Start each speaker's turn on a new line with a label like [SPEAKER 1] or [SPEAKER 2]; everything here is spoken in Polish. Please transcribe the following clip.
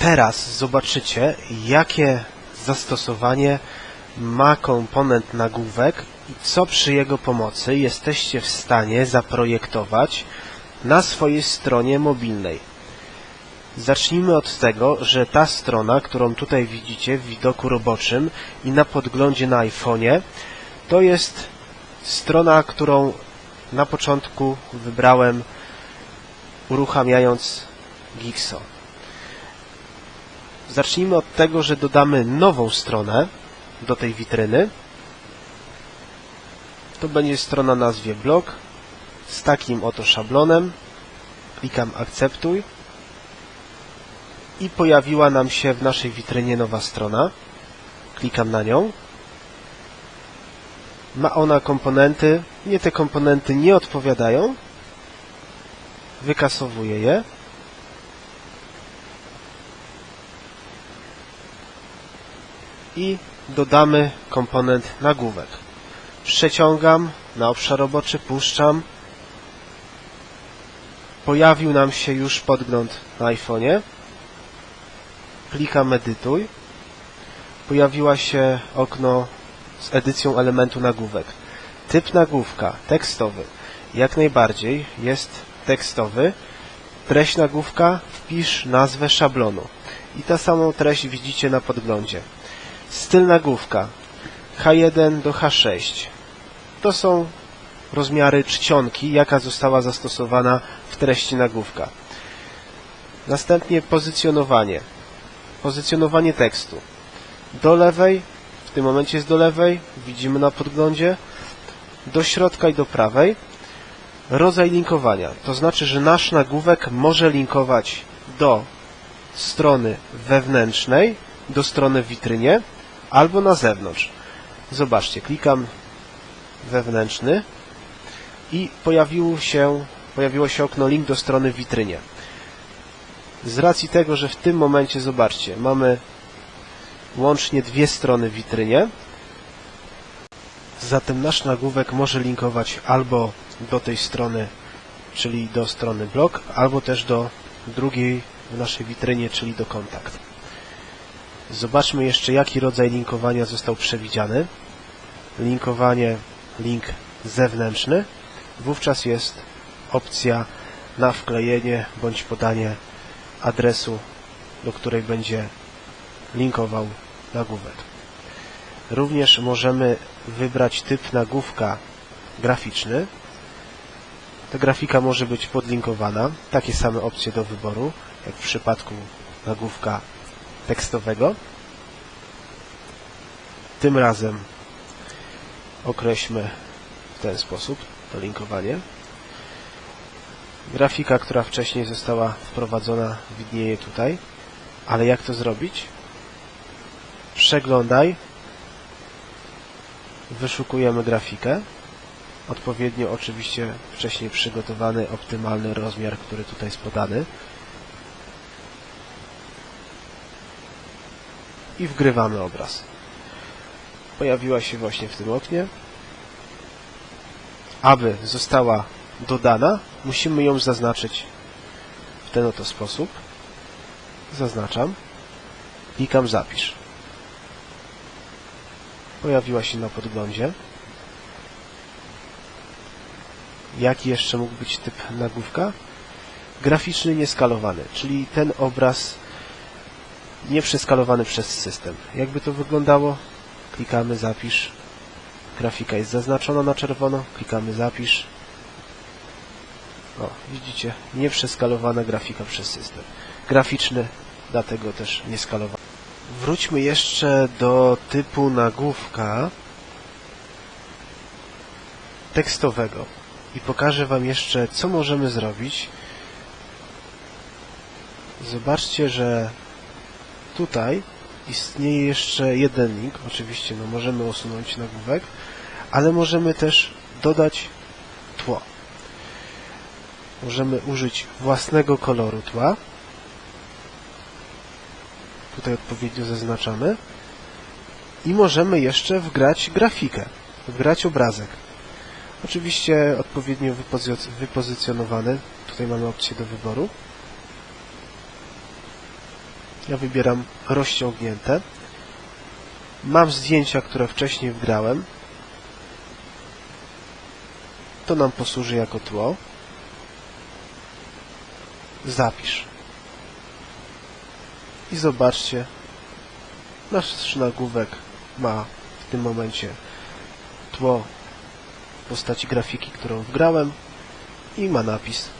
[SPEAKER 1] Teraz zobaczycie, jakie zastosowanie ma komponent nagłówek i co przy jego pomocy jesteście w stanie zaprojektować na swojej stronie mobilnej. Zacznijmy od tego, że ta strona, którą tutaj widzicie w widoku roboczym i na podglądzie na iPhone'ie, to jest strona, którą na początku wybrałem uruchamiając Gixo. Zacznijmy od tego, że dodamy nową stronę do tej witryny. To będzie strona nazwie blog z takim oto szablonem. Klikam akceptuj i pojawiła nam się w naszej witrynie nowa strona. Klikam na nią. Ma ona komponenty. Mnie te komponenty nie odpowiadają. Wykasowuję je. I dodamy komponent nagłówek. Przeciągam na obszar roboczy, puszczam. Pojawił nam się już podgląd na iPhone'ie. Klikam edytuj. Pojawiła się okno z edycją elementu nagłówek. Typ nagłówka tekstowy jak najbardziej jest tekstowy. Treść nagłówka wpisz nazwę szablonu. I ta samą treść widzicie na podglądzie. Styl nagłówka H1 do H6. To są rozmiary czcionki, jaka została zastosowana w treści nagłówka. Następnie pozycjonowanie. Pozycjonowanie tekstu. Do lewej, w tym momencie jest do lewej, widzimy na podglądzie. Do środka i do prawej. Rodzaj linkowania. To znaczy, że nasz nagłówek może linkować do strony wewnętrznej, do strony w witrynie, albo na zewnątrz. Zobaczcie, klikam wewnętrzny i pojawiło się, pojawiło się okno link do strony w witrynie. Z racji tego, że w tym momencie, zobaczcie, mamy łącznie dwie strony w witrynie, zatem nasz nagłówek może linkować albo do tej strony, czyli do strony blog, albo też do drugiej w naszej witrynie, czyli do kontakt. Zobaczmy jeszcze, jaki rodzaj linkowania został przewidziany. Linkowanie, link zewnętrzny. Wówczas jest opcja na wklejenie bądź podanie adresu, do której będzie linkował nagłówek. Również możemy wybrać typ nagłówka graficzny. Ta grafika może być podlinkowana. Takie same opcje do wyboru, jak w przypadku nagłówka tekstowego. Tym razem określmy w ten sposób to linkowanie. Grafika, która wcześniej została wprowadzona widnieje tutaj. Ale jak to zrobić? Przeglądaj. Wyszukujemy grafikę. Odpowiednio oczywiście wcześniej przygotowany optymalny rozmiar, który tutaj jest podany. I wgrywamy obraz. Pojawiła się właśnie w tym oknie. Aby została dodana, musimy ją zaznaczyć w ten oto sposób. Zaznaczam. Klikam zapisz. Pojawiła się na podglądzie. Jaki jeszcze mógł być typ nagłówka? Graficzny nieskalowany, czyli ten obraz nieprzeskalowany przez system. Jakby to wyglądało? Klikamy zapisz. Grafika jest zaznaczona na czerwono. Klikamy zapisz. O, widzicie, nieprzeskalowana grafika przez system. Graficzny, dlatego też nieskalowany. Wróćmy jeszcze do typu nagłówka tekstowego i pokażę Wam jeszcze, co możemy zrobić. Zobaczcie, że tutaj istnieje jeszcze jeden link. Oczywiście no, możemy usunąć nagłówek, ale możemy też dodać tło. Możemy użyć własnego koloru tła. Tutaj odpowiednio zaznaczamy. I możemy jeszcze wgrać grafikę, wgrać obrazek. Oczywiście odpowiednio wypozycjonowany. Tutaj mamy opcję do wyboru. Ja wybieram rozciągnięte. Mam zdjęcia, które wcześniej wgrałem. To nam posłuży jako tło. Zapisz. I zobaczcie, nasz nagłówek ma w tym momencie tło w postaci grafiki, którą wgrałem i ma napis